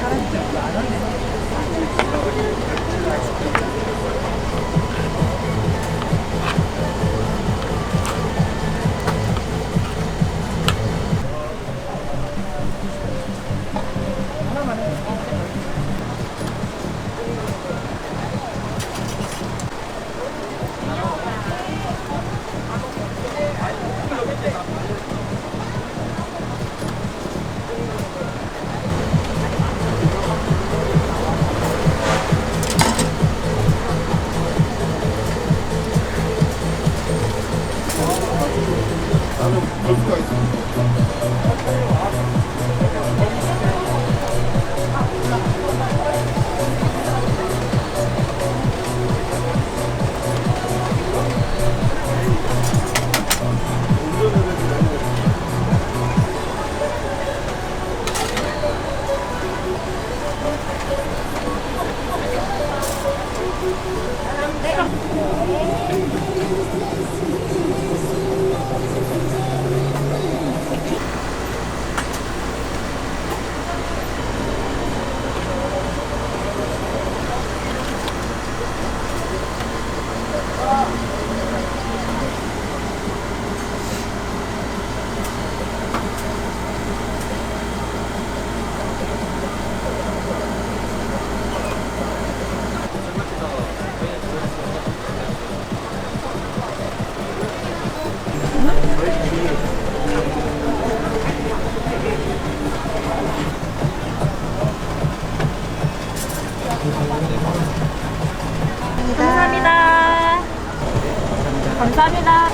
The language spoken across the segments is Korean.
Thank you. 나는 볼 수가 있습니다. 감사합니다. 감사합니다.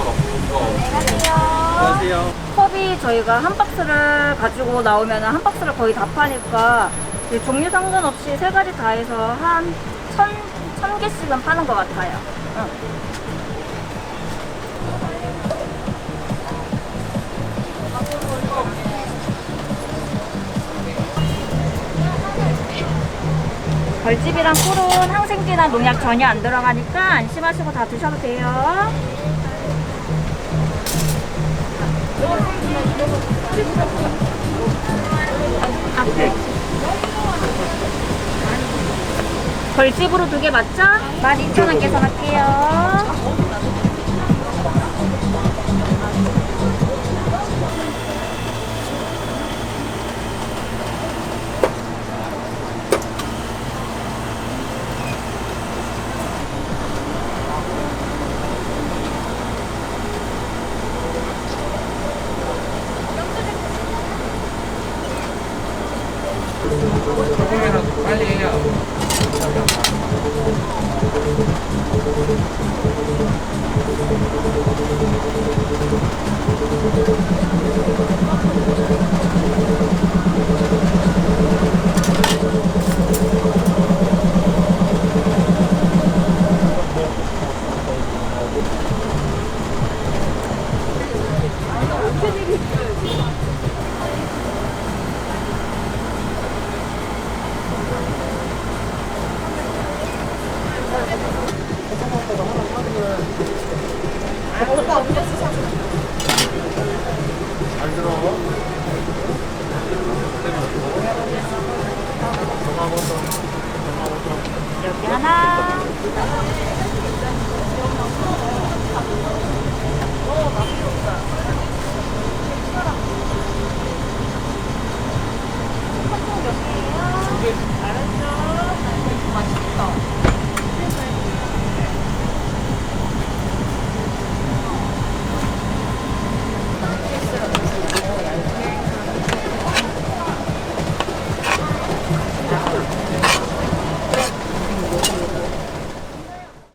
안녕하세요. 컵이 저희가 한 박스를 가지고 나오면 한 박스를 거의 다 파니까 이 종류 상관없이 세 가지 다 해서 한 천, 천 개씩은 파는 것 같아요. 응. 벌집이랑 꿀은 항생제나 농약 전혀 안 들어가니까 안심하시고 다 드셔도 돼요. 앞에. 벌집으로 두 개 맞죠? 12,000원 계산할게요. 조금이라도 빨리 해야. 여기 하나. 알았어. 맛있겠다.